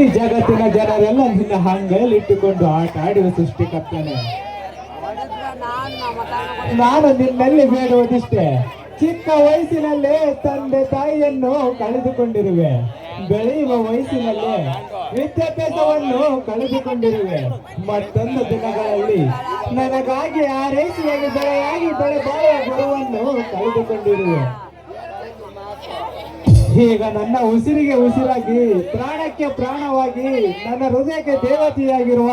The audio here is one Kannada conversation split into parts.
ಈ ಜಗತ್ತಿನ ಜನರೆಲ್ಲ ನಿನ್ನ ಹಂಗಲ್ಲಿ ಇಟ್ಟುಕೊಂಡು ಆಟ ಆಡುವ ಸೃಷ್ಟಿಕರ್ತನೆ. ನಾನು ನಿನ್ನಲ್ಲಿ ಬೇಡುವುದಿಷ್ಟೇ ಚಿಕ್ಕ ವಯಸ್ಸಿನಲ್ಲೇ ತಂದೆ ತಾಯಿಯನ್ನು ಕಳೆದುಕೊಂಡಿರುವೆ, ಬೆಳೆಯುವ ವಯಸ್ಸಿನಲ್ಲೇ ವಿದ್ಯಾಭ್ಯಾಸವನ್ನು ಕಳೆದುಕೊಂಡಿರುವೆ. ಮತ್ತೊಂದು ದಿನಗಳಲ್ಲಿ ನನಗಾಗಿ ಆ ರೈಸಿನಲ್ಲಿ ಬೆಳೆಯಾಗಿ ಬೆಳೆ ಬಾಳುವ ಗುರುವನ್ನು ಕಳೆದುಕೊಂಡಿರುವೆ. ಈಗ ನನ್ನ ಉಸಿರಿಗೆ ಉಸಿರಾಗಿ, ಪ್ರಾಣಕ್ಕೆ ಪ್ರಾಣವಾಗಿ, ನನ್ನ ಹೃದಯಕ್ಕೆ ದೇವತೆಯಾಗಿರುವ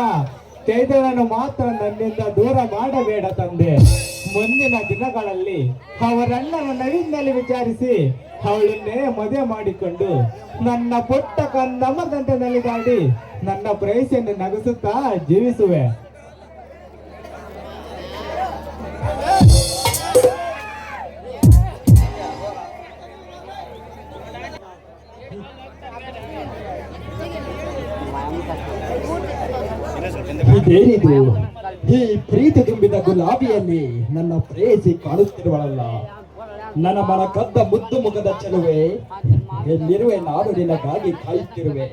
ಚೈತನ್ಯನು ಮಾತ್ರ ನನ್ನಿಂದ ದೂರ ಮಾಡಬೇಡ ತಂದೆ. ಮುಂದಿನ ದಿನಗಳಲ್ಲಿ ಅವರಣ್ಣನ ನವಿನಲ್ಲಿ ವಿಚಾರಿಸಿ ಅವಳನ್ನೇ ಮದುವೆ ಮಾಡಿಕೊಂಡು ನನ್ನ ಪುಟ್ಟ ಕಂದಮ್ಮದಂತೆ ನಲಿದಾಡಿ ನನ್ನ ಪ್ರಯಸ್ಸನ್ನು ನಗಿಸುತ್ತಾ ಜೀವಿಸುವೆ. ಇದೇನಿದು ಈ ಪ್ರೀತಿ ತುಂಬಿದ ಗುಲಾಬಿಯಲ್ಲಿ ನನ್ನ ಪ್ರೇಯಸಿ ಕಾಣುತ್ತಿರುವಳಲ್ಲ ನನ್ನ ಮನ ಕದ್ದ ಮುದ್ದು ಮುಖದ ಚೆಲುವೆ ಎಲ್ಲಿರುವೆ ನಾನು ನಿನಗಾಗಿ ಕಾಯುತ್ತಿರುವೆ.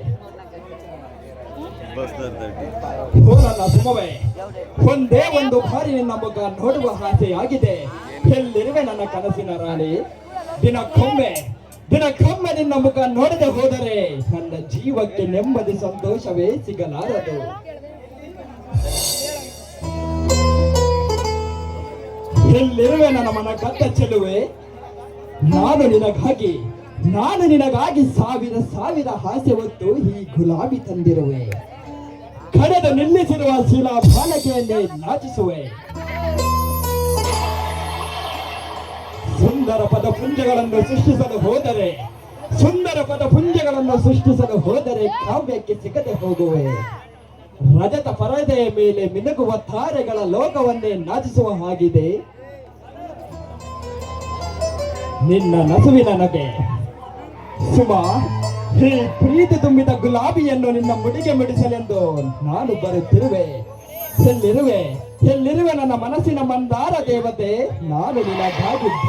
ಒಂದೇ ಒಂದು ಬಾರಿ ನಿನ್ನ ಮುಖ ನೋಡುವ ಆಸೆಯಾಗಿದೆ. ಎಲ್ಲಿರುವೆ ನನ್ನ ಕನಸಿನ ರಾಣಿ, ದಿನಕ್ಕೊಮ್ಮೆ ದಿನಕ್ಕೊಮ್ಮೆ ನಿನ್ನ ಮುಖ ನೋಡದೆ ಹೋದರೆ ನನ್ನ ಜೀವಕ್ಕೆ ನೆಮ್ಮದಿ, ಸಂತೋಷವೇ ಸಿಗಲಾರದು. ಎಲ್ಲಿರುವೆ ನನ್ನ ಮನ ಕತ್ತ ಚೆಲುವೆ. ನಾನು ನಿನಗಾಗಿ ನಾನು ನಿನಗಾಗಿ ಸಾವಿರ ಸಾವಿರ ಹಾಸ್ಯ ಹೊತ್ತು ಈ ಗುಲಾಬಿ ತಂದಿರುವೆ. ಕಡೆದು ನಿಲ್ಲಿಸಿರುವ ಶಿಲಾ ಬಾಲಕೆಯನ್ನೇ ನಾಚಿಸುವೆ. ಸುಂದರ ಪದ ಪುಂಜಗಳನ್ನು ಸೃಷ್ಟಿಸಲು ಹೋದರೆ, ಸುಂದರ ಪದ ಪುಂಜಗಳನ್ನು ಸೃಷ್ಟಿಸಲು ಹೋದರೆ ಕಾವ್ಯಕ್ಕೆ ಸಿಗದೆ ಹೋಗುವೆ. ರಜತ ಪರದೆಯ ಮೇಲೆ ಮಿನುಗುವ ತಾರೆಗಳ ಲೋಕವನ್ನೇ ನಾಚಿಸುವ ಹಾಗಿದೆ. ನಿನ್ನ ನಸುವಿನ ನಗೆ ಸುಮ ಈ ಪ್ರೀತಿ ತುಂಬಿದ ಗುಲಾಬಿಯನ್ನು ನಿನ್ನ ಮುಡಿಗೆ ಮುಡಿಸಲೆಂದು ನಾನು ಬರುತ್ತಿರುವೆ. ಎಲ್ಲಿರುವೆ? ಎಲ್ಲಿರುವೆ ನನ್ನ ಮನಸ್ಸಿನ ಮಂದಾರ ದೇವತೆ? ನಾನು ನಿನ್ನ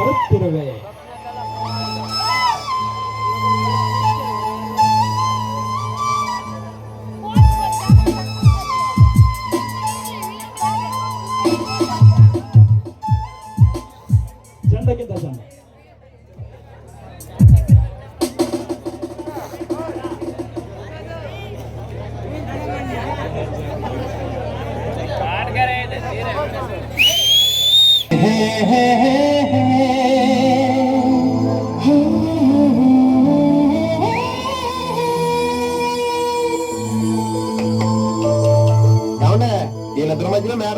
ಬರುತ್ತಿರುವೆ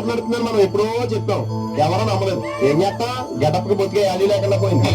మధ్యలో మనం ఎప్పుడో చెప్పాం. ఎవరో నమ్మలేదు. ఏం చేస్తా? గడపకి బొత్తిగా యాలీ లేకుండా పోయింది.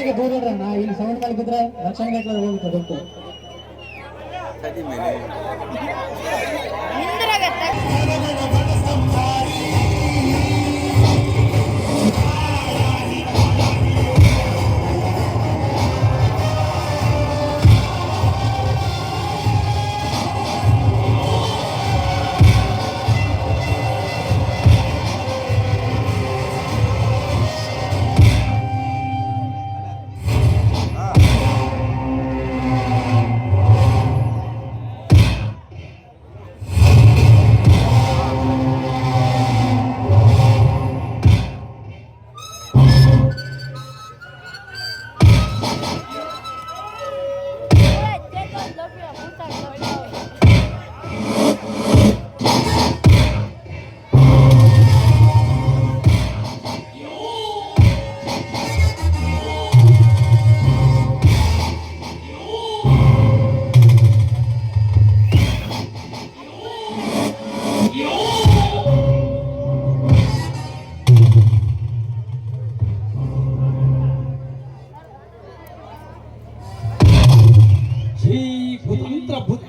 ಪಟಾಕಿ ದೂರ ಇಡ್ರಣ್ಣ ಇಲ್ಲಿ ಸೌಂಡ್ ಕಲ್ಪಿದ್ರೆ ರಕ್ಷಣೆ ಗಟ್ಟಲೆ ಹೋಗುತ್ತೆ ಗೊತ್ತು. ಇಂಥ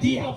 mentira.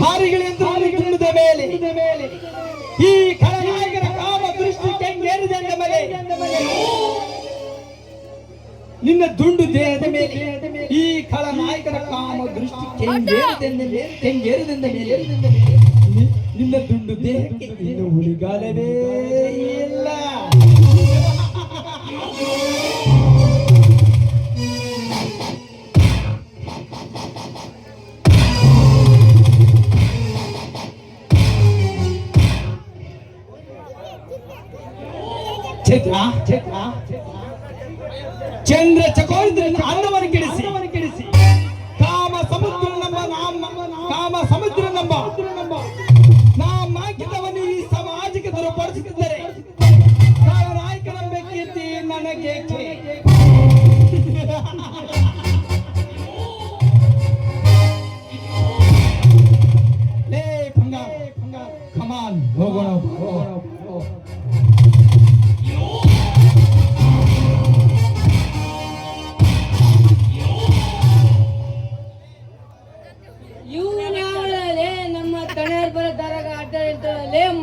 ಹಾರಿಗಳೆಂದು ಮೇಲೆ ಈ ಖಳನಾಯಕನ ಕಾಮ ದೃಷ್ಟಿ ಕೆಂಗೇರಿದೆ ಎಂದ ಮೇಲೆ ನಿನ್ನ ದುಂಡು ದೇಹದ ಮೇಲೆ ಈ ಖಳನಾಯಕನ ಕಾಮ ದೃಷ್ಟಿ ಕೆಂಗೇರಿದೆಂದ ಮೇಲೆ ಕೆಂಗೇರಿದೆಂದ ಮೇಲೆ ನಿನ್ನ ದುಂಡು ದೇಹಕ್ಕೆ ಇನ್ನು ಉಳಿಗಾಲವೇ ಇಲ್ಲ. ಚಂದ್ರ ಚಕೋರಿದ್ರನ್ನು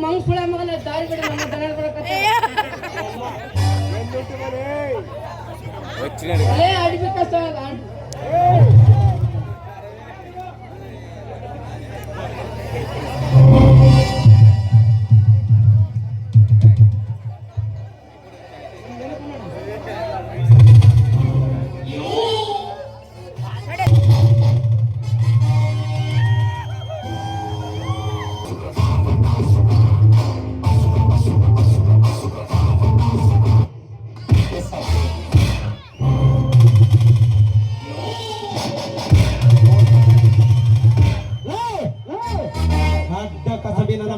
ಮಂಗ್ಸುಳ ಮಗನ ದಾರಿ ಬಿಡಿ ನಮ್ಮ ಅಡ್ಬಿಟ್ಟ ಸ್ಥಳ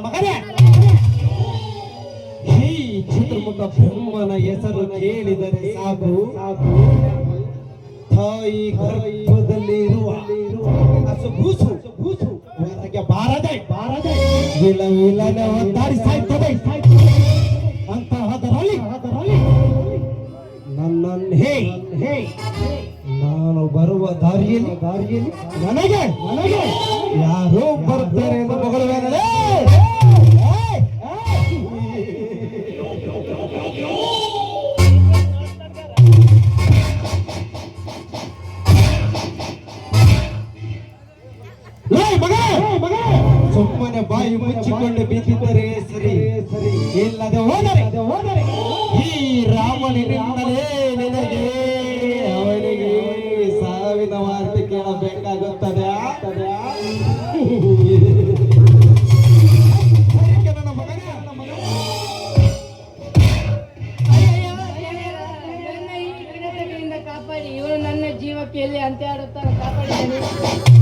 ಮಗನೇ. ಈ ಚಿತ್ರಮುಖ ಬ್ರಹ್ಮನ ಹೆಸರು ಕೇಳಿದರೆ ಸಾಕು. ಸಾಕು ತಾಯಿ ಗರ್ಭದಲ್ಲಿರುವ ಹಸು ಗೂಸು ಹೊರಗೆ ಬಾರದೆ ಬಾರದೆ ಇಲ್ಲ ಇಲ್ಲದೆ ಒದ್ದಾಡಿ ಸಾಯ್ತದೆ. ಹೇ ಹೇ, ನಾನು ಬರುವ ದಾರಿಯಲ್ಲಿ ದಾರಿಯಲ್ಲಿ ನನಗೆ ನನಗೆ ಯಾರೋ ಬರ್ತಾರೆ ಎಂದು ಮಗಳುವೇನಲೇ ಸುಮ್ಮನೆ ಬಾಯಿ ಮುಚ್ಚಿಕೊಂಡು ಬಿದ್ದಿದ್ದರೆ ಸರಿ. ಇಲ್ಲದೆ ಹೋದರೆ. ಹೋದರೆ ಈ ರಾಮನಿನಿಂದಲೇ ನಿನಗೆ ಅವನಿಗೆ ಸಾವಿನ ವಾರ್ತೆ ಕೇಳಬೇಕಾಗುತ್ತದೆ. ಕಾಪಾಡಿ. ಇವರು ನನ್ನ ಜೀವಕ್ಕೆ ಎಲ್ಲಿ ಅಂತ ಆಡುತ್ತಾರೆ ಕಾಪಾಡಿದ್ದೇನೆ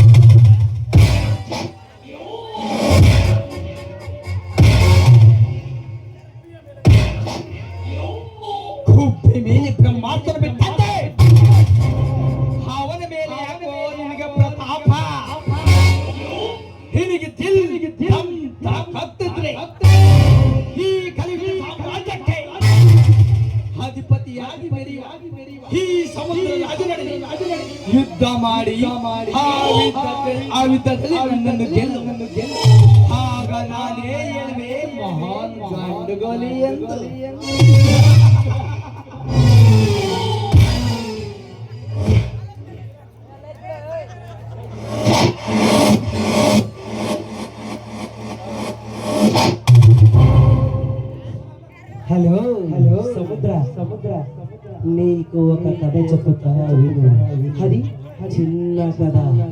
ಮಾಡಿ ಆ ಯುದ್ಧದಲ್ಲಿ- ನನ್ನನ್ನು ಗೆಲ್ಲು. ಆಗ ನಾನೇ ಹೇಳುವೆ ಮಹಾನ್ ಗಂಡುಗೋಲಿ ಎಂದು. la dada.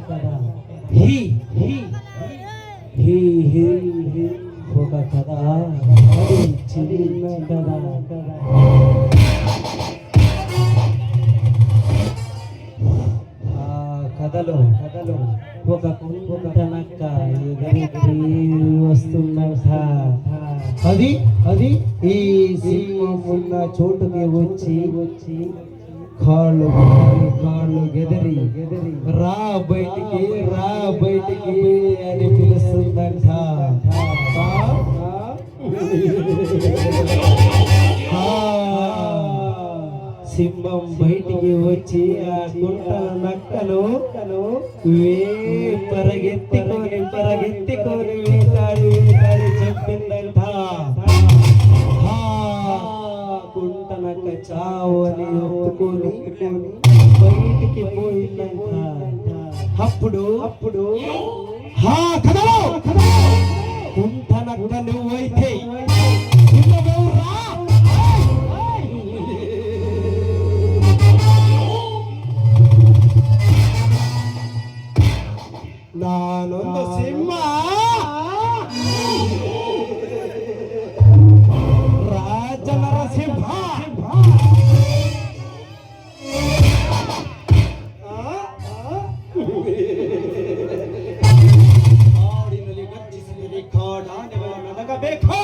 నక్కను వే పరగెత్తికొని పరగెత్తికొని వేటాడి వేటాడి చెప్పిందంట. గుంట నక్క చావు అని ఒప్పుకొని బయటికి పోయిందంట. అప్పుడు అప్పుడు గుంట నక్క నువ్వైతే ನಾನೊಂದು ಸಿಂಹ ರಾಜನರ ಸಿಂಹ ಕಾಡಿನಲ್ಲಿ ಗರ್ಜಿಸಿದರೆ ಕಾಡಾನೆಗಳು ನನಗಬೇಕು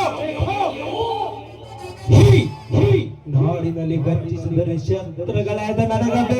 ಹೀ, ಹೀ. ನಾಡಿನಲ್ಲಿ ಗರ್ಜಿಸಿದರೆ ಶತ್ರುಗಳಾದ ನನಗಬೇಕು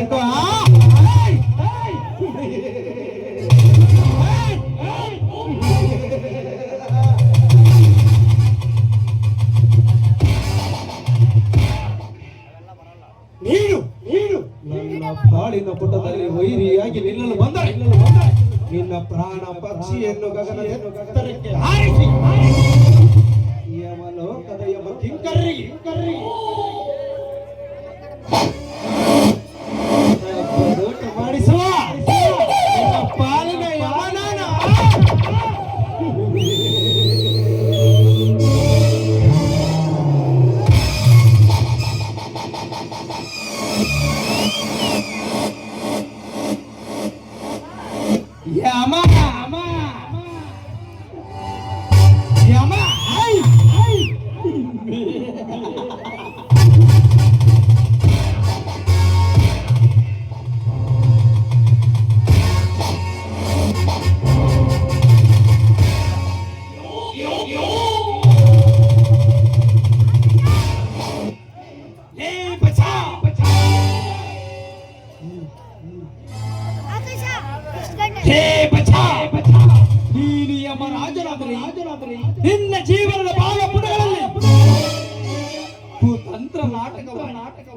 ಬಚಾ ಬಚಾ ಹೇ ಬಚಾ ಬಚಾ ನೀನು ಯಮ ರಾಜನಾದರೆ ರಾಜನಾದರೆ ನಿನ್ನ ಜೀವನದ ಬಾಲ ಪುಟಗಳಲ್ಲಿ. ಕುತಂತ್ರ ನಾಟಕವ ನಾಟಕವ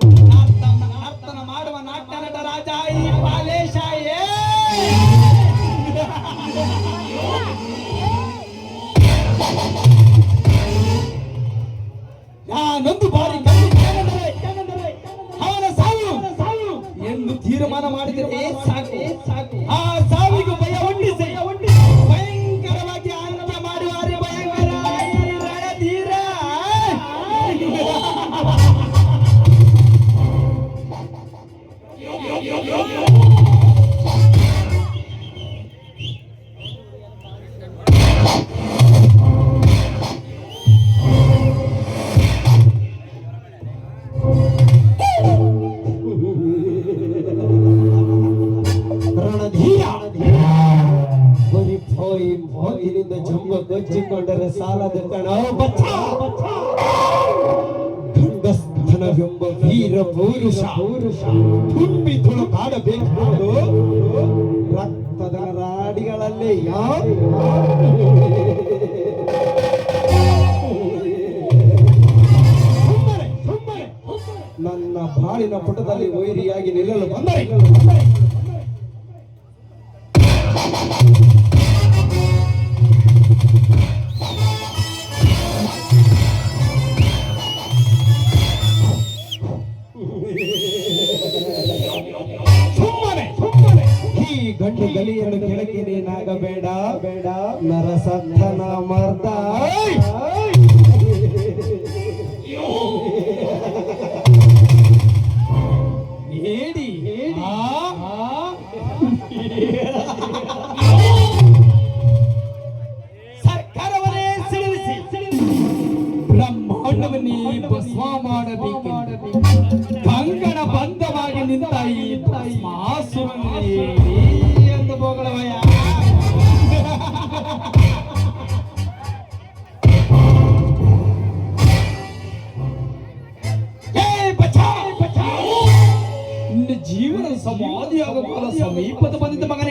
ನಾರ್ತನ ಮಾಡುವ ನಾಟ್ಯ ನಟ ರಾಜ ಈ ಬಾಲೇಶ ಏ ನಾನೊಂದು ಬಾರಿ আমাদেরকে দিয়েছে ತುಂಬಿ ತುಳುಕಾಡಬೇಕು ರಕ್ತದ ರಾಡಿಗಳಲ್ಲಿ ನನ್ನ ಬಾಳಿನ ಪುಟದಲ್ಲಿ ವೈರಿಯಾಗಿ ನಿಲ್ಲಲು ಬಂದರೆ? ಕೊಂಡವನಿ ಬಸವ ಮಾಡಬೇಕು ಕಂಗಣ ಬಂಧವಾಗಿ ನಿಂತ ಈ ಜೀವನ ಸಮಾಧಿಯಾಗ ಸಮೀಪದ ಬಂದಿದ್ದ ಮಗನೇ.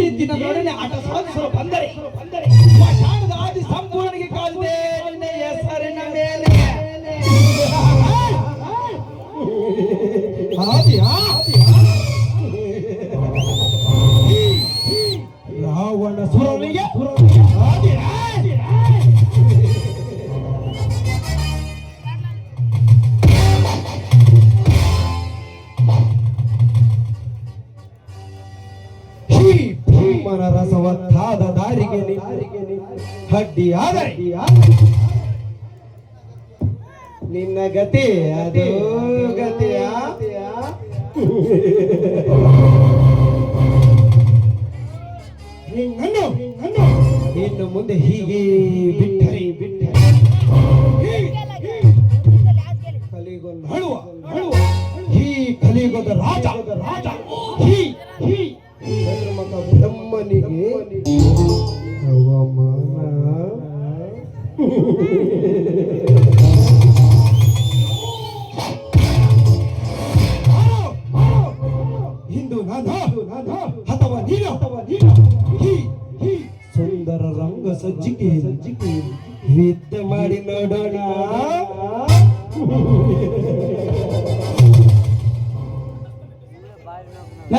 ಈ ರೀತಿ ನನ್ನೊಡನೆ ಆಟ ಸಾಧಿಸಲು ಬಂದರೆ ಬಂದರೆ ಗತಿ ಅದು ಗತಿಯ ಇನ್ನು ಮುಂದೆ ಹೀಗೆ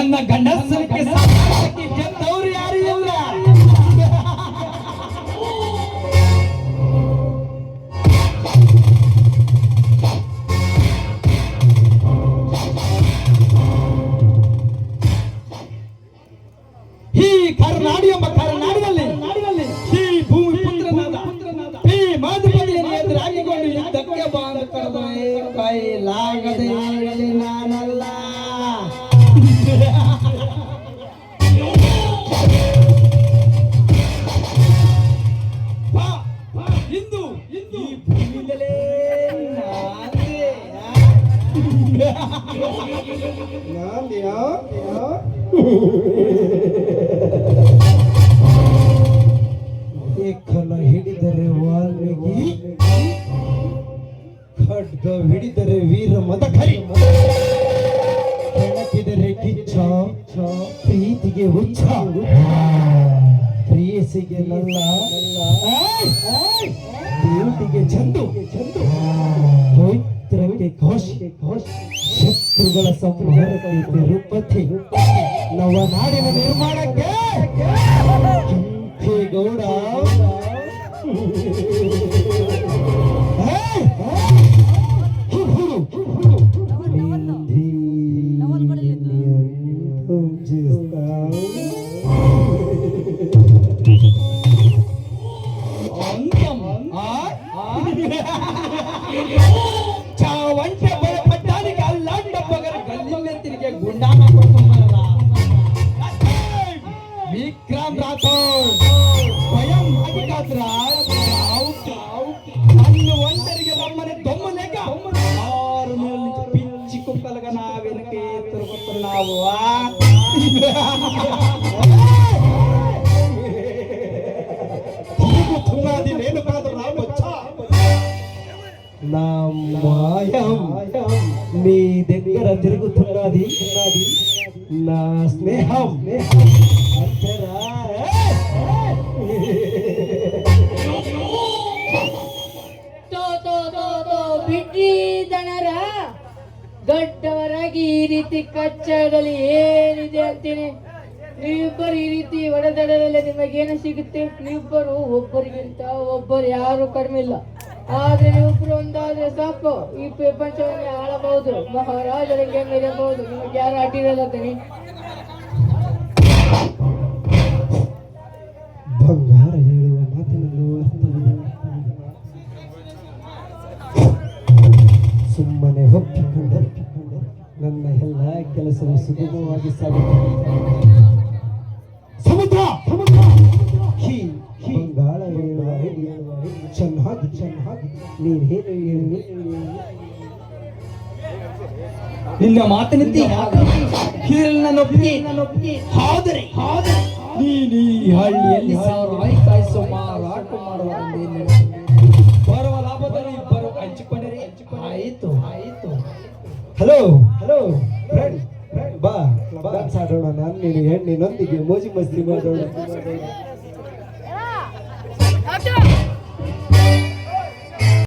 ನನ್ನ ಗಂಡಸರಕ್ಕೆ ಸಾರ್ಥಕ್ಕೆ ಏಕಲ ಹಿಡಿದರೆ ವಾಲ್ಮೀಕಿ, ಖಡ್ಗ ಹಿಡಿದರೆ ವೀರ ಮದಕರಿ ಕೆಣಕಿದರೆ ಕಿಚ್ಚ, ಪ್ರೀತಿಗೆ ಹುಚ್ಚ, ಪ್ರೇಯಸಿಗೆ ನಲ್ಲ ದೇವತೆಗೆ ಚಂದು ಚಂದು ಪವಿತ್ರಕ್ಕೆ ಘೋಷ, ಶತ್ರುಗಳ ಸಂಭ್ರಮ ಮಾಡಿತು ರೂಪತಿ ನವನಾಡಿ మీ దగ్గర తిరుగుతున్నది నా స్నేహం అంతేరా? ತೋ ತೋ ತೋ ತೋ ಬಿಡ್ರಿ ದಣರ ದೊಡ್ಡವರಾಗಿ ಈ ರೀತಿ ಕಚ್ಚಡದಲ್ಲಿ ಏನಿದೆ ಅಂತೀನಿ ನೀವಿಬ್ಬರು ಈ ರೀತಿ ಒಡೆದಡದಲ್ಲಿ ನಿಮಗೇನು ಸಿಗುತ್ತೆ ನೀವಿಬ್ಬರು ಒಬ್ಬರಿಗಿಂತ ಒಬ್ಬರು ಯಾರು ಕಡಿಮೆ ಇಲ್ಲ ಆದ್ರೆ ನೀವಿಬ್ರು ಒಂದಾದ್ರೆ ಸಾಕು. ಈ ಪ್ರಪಂಚವನ್ನೇ ಆಳಬಹುದು. ಮಹಾರಾಜರಿಗೆ ಮೆರೆಯಬಹುದು ನಿಮಗೆ ಯಾರು ಅಡ್ಡಿರಲ್ಲ ಅಂತೀನಿ ಬಂಗಾರ ಹೇಳುವ ಅರ್ಥವಿದೆ. ಸುಮ್ಮನೆ ಒಪ್ಪಿಕೊಂಡೆ ನನ್ನ ಎಲ್ಲ ಕೆಲಸವು ಸುಗಮವಾಗಿ ಸಾಗುತ್ತದೆ. ಸಮುದ್ರ ಸಮುದ್ರ ಚೆನ್ನಾಗಿ ಚೆನ್ನಾಗಿ ನೀನು ಹೇಳಿ ಹೇಳು ನಿನ್ನ ಮಾತಿನಂತೆ ನನ್ನೊಪ್ಪಿಗೆ ಹಾದರೆ. ಹಾದರೆ. ನೀನು ಈ ಹಳ್ಳಿಯಲ್ಲಿ ಸಾವಿರ ಕಾಯಿಸೋ ಮಾರಾಟ ಮಾಡುವ ಬರುವ ಲಾಭದಲ್ಲಿ ಇಬ್ಬರು ಹಂಚಿಕೊಂಡರೆ. ಆಯಿತು. ಆಯಿತು. ಹಲೋ ಹಲೋ ಫ್ರೆಂಡ್ ಬಾ. ಬಾ. ಆಡೋಣ ನಾನು ನೀನು ಹೆಣ್ಣಿನೊಂದಿಗೆ ಮೋಜಿ ಮಸ್ತಿ ಮಾಡೋಣ.